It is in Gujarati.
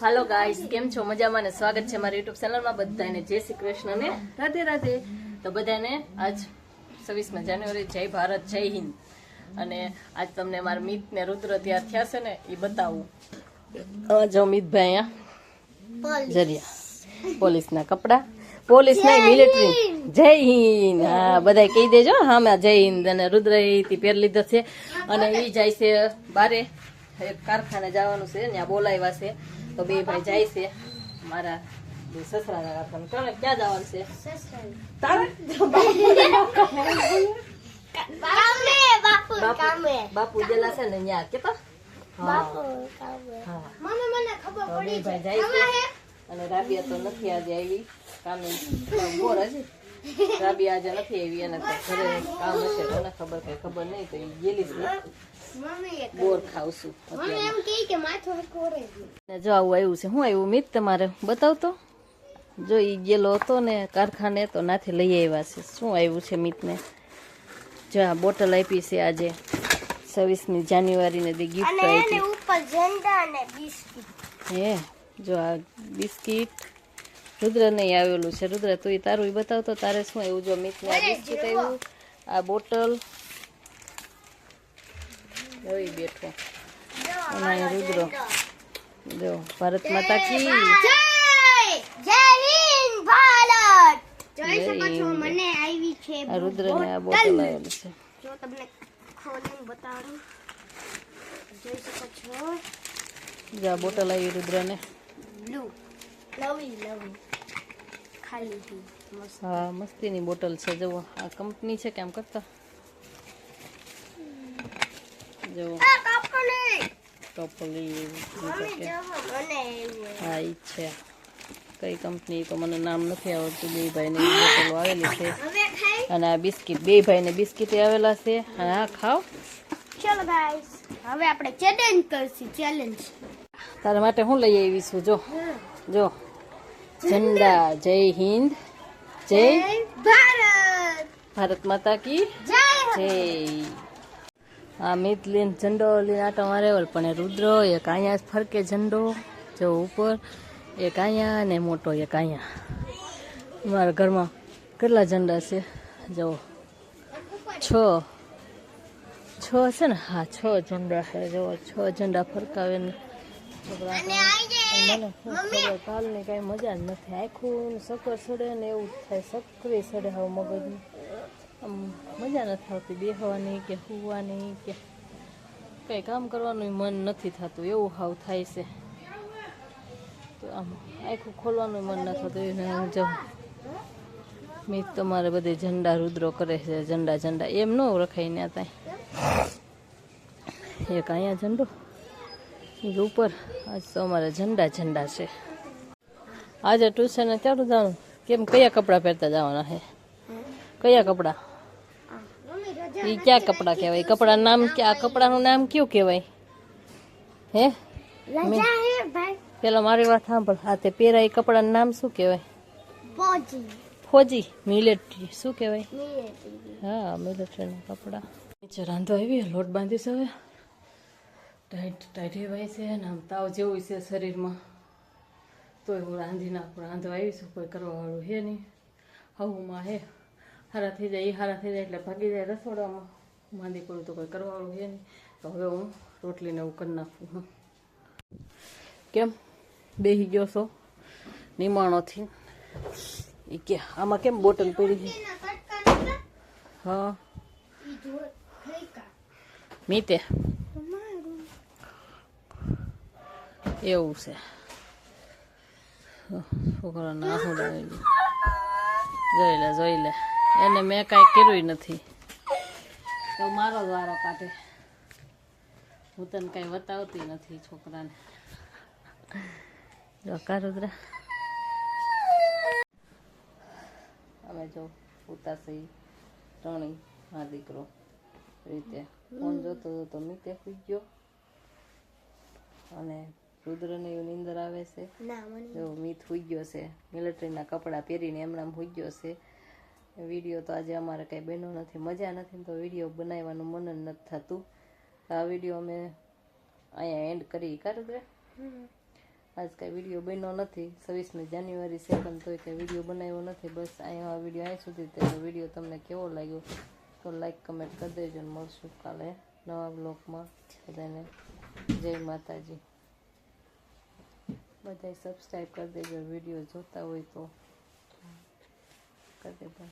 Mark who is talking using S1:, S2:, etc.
S1: હાલો ગાઈસ કેમ છો? મજામાં ને સ્વાગત છે મારી યુટ્યુબ ચેનલમાં બધાને. જય શ્રી કૃષ્ણ ને રાધે રાધે. તો બધાને આજ છવ્વીસમી જાન્યુઆરી જય ભારત જય હિન્દ. અને આજ તમને મારા મિત ને રુદ્ર ત્યાં થયા છે ને એ બતાવું. જો મિતભાઈ અહીંયા. જરિયા પોલીસના કપડા. પોલીસ નહીં મિલિટરી જય હિન્દ. હા બધા કહી દેજો હા મેં જય હિન્દ અને રુદ્ર એ પહેર લીધો છે. અને એ જાય છે બારે. કારખાને જવાનું છે ત્યાં બોલાવ્યા છે. તો બે ભાઈ જાય છે. મારા કારખાને કોને ક્યાં જવાનું છે?
S2: બાપુ કામે.
S1: છે ને કેતા? છે. અને રાબિયા તો નથી આજે આવી. કામે બોર હજી આજે નથી આવી એને તો ઘરે કામ હશે કોને ખબર કઈ ખબર નહીં તો એ ગયેલી છે બોર ખાવશું જો આવું આવ્યું છે શું આવ્યું મિત તમારે બતાવતો? જો ઈ ગયેલો હતો ને કારખાને તો નાથી લઈ આવ્યા છે. શું આવ્યું છે મિતને? જો આ બોટલ આપી છે આજે છવ્વીસમી જાન્યુઆરીને દી ગિફ્ટ આપી. હે જો આ બિસ્કિટ રુદ્ર નહીં આવેલું છે. રુદ્ર તું ઈ તારું ઈ બતાવતો તારે શું આવ્યું જો મિતને આ બિસ્કિટ આવ્યું આ બોટલ. જો ઈ બેઠો. અને અહીંયા રુદ્ર. જો ભારત માતા કી.
S2: જય જય હિન્દ ભારત. જોઈ
S1: જય
S2: શકો છો
S1: હિન્દ.
S2: મને આવી છે
S1: આ રુદ્રને આ બોટલ આવેલું છે.
S2: જો તમને ખોલીને બતાડું જોઈ શકો છો.
S1: જો આ બોટલ આવી રુદ્રને.
S2: બ્લુ લવી લવી ખાલી થી
S1: હા મસ્તીની બોટલ છે. જુઓ આ કંપની છે કેમ કરતા? જુઓ. ટોપલી હા છે. કઈ કંપની તો મને નામ નથી આવડતું. બે ભાઈને બોટલો આવેલી છે. અને આ બિસ્કિટ બે ભાઈને બિસ્કિટ આવેલા છે. અને આ ખાવ
S2: ચલો ગાઈસ હવે આપણે ચેલેન્જ કરશું ચેલેન્જ
S1: તારા માટે હું લઈ આવીશું જો જો. ઝંડા જય હિન્દ જય
S2: ભારત
S1: ભારત માતા કી
S2: જય
S1: જય આ મિત લઈને ઝંડો લઈને આટો મારે પણ રુદ્ર એક અહીંયા જ ફરકે ઝંડો જો ઉપર એક અહીંયા ને મોટો એક અહીંયા મારા ઘરમાં કેટલા ઝંડા છે જો છ છ છે ને હા છ ઝંડા છે જો છ ઝંડા ફરકાવે ને છોકરા મને શું ખબર? કાલની કાંઈ મજા જ નથી. આખું સકર સડે ને એવું જ થાય. સકરી સડે હવે મગજની. આમ મજા નથી આવતી બેહવાની કે સુવાની કે કંઈ કામ કરવાનું મન નથી થતું. એવું હાવ થાય છે. તો આમ આખું ખોલવાનું મન ન થતું. એને હું જો મીત તમારે બધે ઝંડા રુદ્રો કરે છે. ઝંડા ઝંડા. એમ ન રખાય ને ત્યાં એક અહીંયા ઝંડો. ઈ ઉપર. આજ તો અમારે ઝંડા ઝંડા છે. આજે ટ્યુશને ક્યાંનું જવાનું કેમ કયા કપડાં પહેરતા જવાના છે કયા કપડાં? એ ક્યાં કપડાં કહેવાય? કપડા નામ આ કપડાનું નામ કયું કહેવાય? હે? પેલા મારી વાત સાંભળ. આ તે પહેરાય એ કપડાનું નામ શું કહેવાય? ફોજી. મિલિટરી. શું કહેવાય? હા મિલિટરીના કપડાં. નીચે રાંધો આવી લોટ બાંધીશ હવે. ટાઈટ ટાઈટ એવાય છે ને આમ તાવ જેવું છે શરીરમાં. તોય હું રાંધી નાખું રાંધવા આવીશું કોઈ કરવાવાળું હે નહીં. હવુંમાં હે હારા થઈ જાય એ હારા થઈ જાય એટલે ભાગી જાય રસોડામાં. માંદી પડું તો કોઈ કરવાવાળું હે નહીં. તો હવે હું રોટલીને એવું કરી નાખું હું. કેમ? બેસી ગયો છો? નિમાણોથી. એ કે આમાં કેમ બોટલ પડી છે? હા. મીતે. એવું છે. છોકરો ના હું જોઈ લે જોઈ લે. એને મેં કાંઈ કર્યું નથી. તો મારો જ કાઢે. હું તને કાંઈ બતાવતી નથી છોકરાને. જો કારુદ્રા અમે જો, ઉતાસી, ટણી, આ દીકરો. રીતે. ફોન જોતો તો મીતે સુઈ ગયો. અને રુદ્રને એવું નિંદર આવે છે. જો મીત હુઈ ગયો છે. મિલિટરીના કપડાં પહેરીને એમણામ હુઈ ગયો છે. વીડિયો તો આજે અમારે કાંઈ બન્યો નથી મજા નથી તો વીડિયો બનાવવાનું મન જ નથી થતું. આ વીડિયો અમે અહીંયા એન્ડ કરી કા રુદ્ર? આજ કાંઈ વીડિયો બન્યો નથી. છવ્વીસમી જાન્યુઆરી સેકન્ડ તોય કાંઈ વીડિયો બનાવ્યો નથી. બસ અહીંયા વીડિયો અહીં સુધી તેનો વીડિયો તમને કેવો લાગ્યો તો લાઈક કમેન્ટ કરી દેજો મળશું કાલે નવા બ્લોગમાં બધાને જય માતાજી. બધાય સબસ્ક્રાઈબ કરી દેજો વીડિયો જોતા હોય તો. કરી દેજો